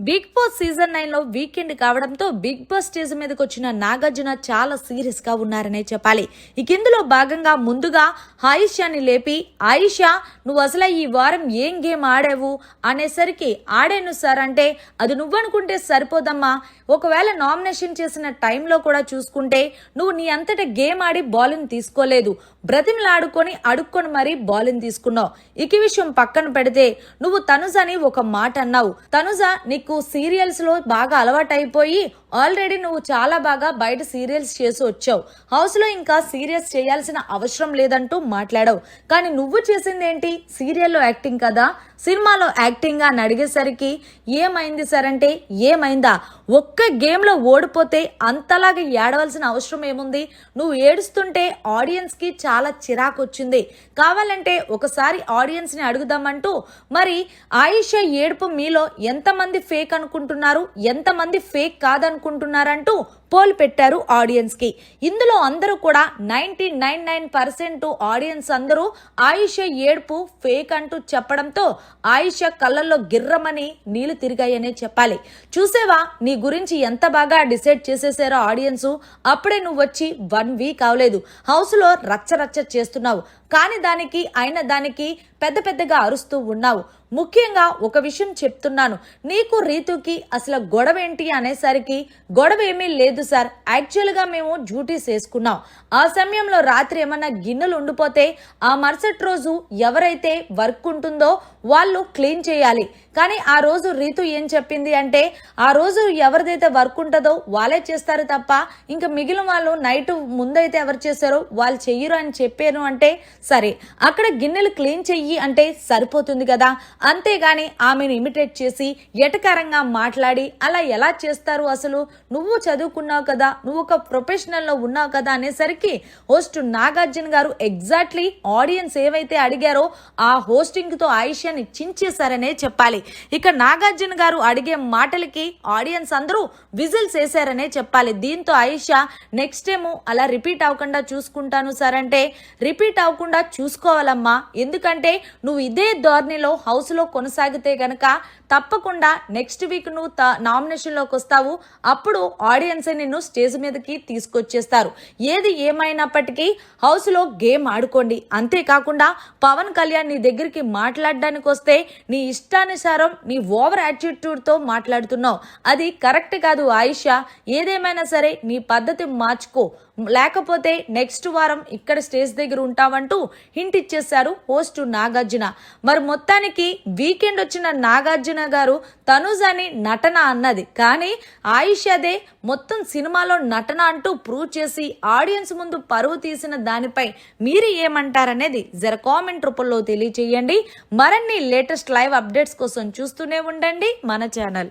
Big Boss season నైన్లో weekend కావడంతో Big Boss stage మీదకి వచ్చిన నాగార్జున చాలా సీరియస్గా ఉన్నారనే చెప్పాలి. ఇక ఇందులో భాగంగా ముందుగా ఆయిషాని లేపి ఆయిషా నువ్వు అసలు ఈ వారం ఏం గేమ్ ఆడావు? అనేసరికి ఆడాను సార్ అంటే అది నువ్వనుకుంటే సరిపోదమ్మా. ఒకవేళ నామినేషన్ చేసిన టైంలో కూడా చూసుకుంటే నువ్వు నీ అంతటా గేమ్ ఆడి బాల్ని తీసుకోలేదు. బ్రతిమలాడుకొని అడుక్కొని మరీ బాల్ని తీసుకున్నావు. ఇక విషయం పక్కన పెడితే నువ్వు తనుజ అని ఒక మాట అన్నావు. తనుజ నీకు నీకు సీరియల్స్లో బాగా అలవాటైపోయి ఆల్రెడీ నువ్వు చాలా బాగా బయట సీరియల్స్ చేసి వచ్చావు. హౌస్లో ఇంకా సీరియల్స్ చేయాల్సిన అవసరం లేదంటూ మాట్లాడావు. కానీ నువ్వు చేసింది ఏంటి సీరియల్లో యాక్టింగ్ కదా? సినిమాలో యాక్టింగ్ అని అడిగేసరికి ఏమైంది సార్ అంటే ఏమైందా? ఒక్క గేమ్లో ఓడిపోతే అంతలాగా ఏడవలసిన అవసరం ఏముంది? నువ్వు ఏడుస్తుంటే ఆడియన్స్కి చాలా చిరాకు వచ్చింది కావాలంటే ఒకసారి ఆడియన్స్ని అడుగుదామంటూ మరి ఆయుష ఏడుపు మీలో ఎంతమంది ఫేక్ అనుకుంటున్నారు? ఎంతమంది ఫేక్ కాదనుకుంటున్నారంటూ పోల్ పెట్టారు ఆడియన్స్కి. ఇందులో అందరూ కూడా ninety nine nine percent audience అందరూ ఆయుష ఏడుపు ఫేక్ అంటూ చెప్పడంతో ఆయుష కళ్ళల్లో గిర్రమని నీళ్ళు తిరిగాయనే చెప్పాలి. చూసేవా? నీ గురించి ఎంత బాగా డిసైడ్ చేసేసారో ఆడియన్స్ అప్పుడే నువ్వు వచ్చి వన్ వీక్ అవలేదు హౌస్లో రచ్చ రచ్చ చేస్తున్నావు. కానీ దానికి అయిన దానికి పెద్ద పెద్దగా అరుస్తూ ఉన్నావు. ముఖ్యంగా ఒక విషయం చెప్తున్నాను. నీకు రీతుకి అసలు గొడవ ఏంటి అనేసరికి గొడవ ఏమీ లేదు సార్. యాక్చువల్గా మేము డ్యూటీస్ వేసుకున్నాం ఆ సమయంలో రాత్రి ఏమన్నా గిన్నెలు ఉండిపోతే ఆ మరుసటి రోజు ఎవరైతే వర్క్ ఉంటుందో వాళ్ళు క్లీన్ చేయాలి. కానీ ఆ రోజు రీతు ఏం చెప్పింది అంటే ఆ రోజు ఎవరిదైతే వర్క్ ఉంటుందో వాళ్ళే చేస్తారు తప్ప ఇంకా మిగిలిన వాళ్ళు నైట్ ముందైతే ఎవరు చేశారో వాళ్ళు చెయ్యరు అని చెప్పారు అంటే సరే. అక్కడ గిన్నెలు క్లీన్ చెయ్యి అంటే సరిపోతుంది కదా? అంతేగాని ఆమెను ఇమిటేట్ చేసి ఎటకారంగా మాట్లాడి అలా ఎలా చేస్తారు అసలు? నువ్వు చదువుకున్నావు కదా నువ్వు ఒక ప్రొఫెషనల్లో ఉన్నావు కదా అనేసరికి హోస్ట్ నాగార్జున గారు ఎగ్జాక్ట్లీ ఆడియన్స్ ఏవైతే అడిగారో ఆ హోస్టింగ్తో ఆయుష్యాన్ని చించేశారనే చెప్పాలి. ఇక నాగార్జున గారు అడిగే మాటలకి ఆడియన్స్ అందరూ విజిల్స్ వేశారనే చెప్పాలి. దీంతో ఆయుష నెక్స్ట్ టైము అలా రిపీట్ అవ్వకుండా చూసుకుంటాను సార్ అంటే రిపీట్ అవ్వకుండా చూసుకోవాలమ్మా. ఎందుకంటే నువ్వు ఇదే ధోరణిలో హౌస్లో కొనసాగితే గనక తప్పకుండా నెక్స్ట్ వీక్ నువ్వు నామినేషన్లోకి వస్తావు. అప్పుడు ఆడియన్స్ నిన్ను స్టేజ్ మీదకి తీసుకొచ్చేస్తారు. ఏది ఏమైనప్పటికీ హౌస్లో గేమ్ ఆడుకోండి. అంతేకాకుండా పవన్ కళ్యాణ్ నీ దగ్గరికి మాట్లాడడానికి వస్తే నీ ఇష్టానుసారం నీ ఓవర్ యాటిట్యూడ్తో మాట్లాడుతున్నావు. అది కరెక్ట్ కాదు ఆయుష ఏదేమైనా సరే నీ పద్ధతి మార్చుకో. లేకపోతే నెక్స్ట్ వారం ఇక్కడ స్టేజ్ దగ్గర ఉంటామంటూ హింట్ ఇచ్చేశారు హోస్ట్ నాగార్జున. మరి మొత్తానికి వీకెండ్ వచ్చిన నాగార్జున గారు తనుజని నటన అన్నది. కానీ ఆయుష్దే మొత్తం సినిమాలో నటన అంటూ ప్రూవ్ చేసి ఆడియన్స్ ముందు పరువు తీసిన దానిపై మీరు ఏమంటారనేది జర కామెంట్ రూపంలో తెలియచేయండి. మరిన్ని లేటెస్ట్ లైవ్ అప్డేట్స్ కోసం చూస్తూనే ఉండండి మన ఛానల్.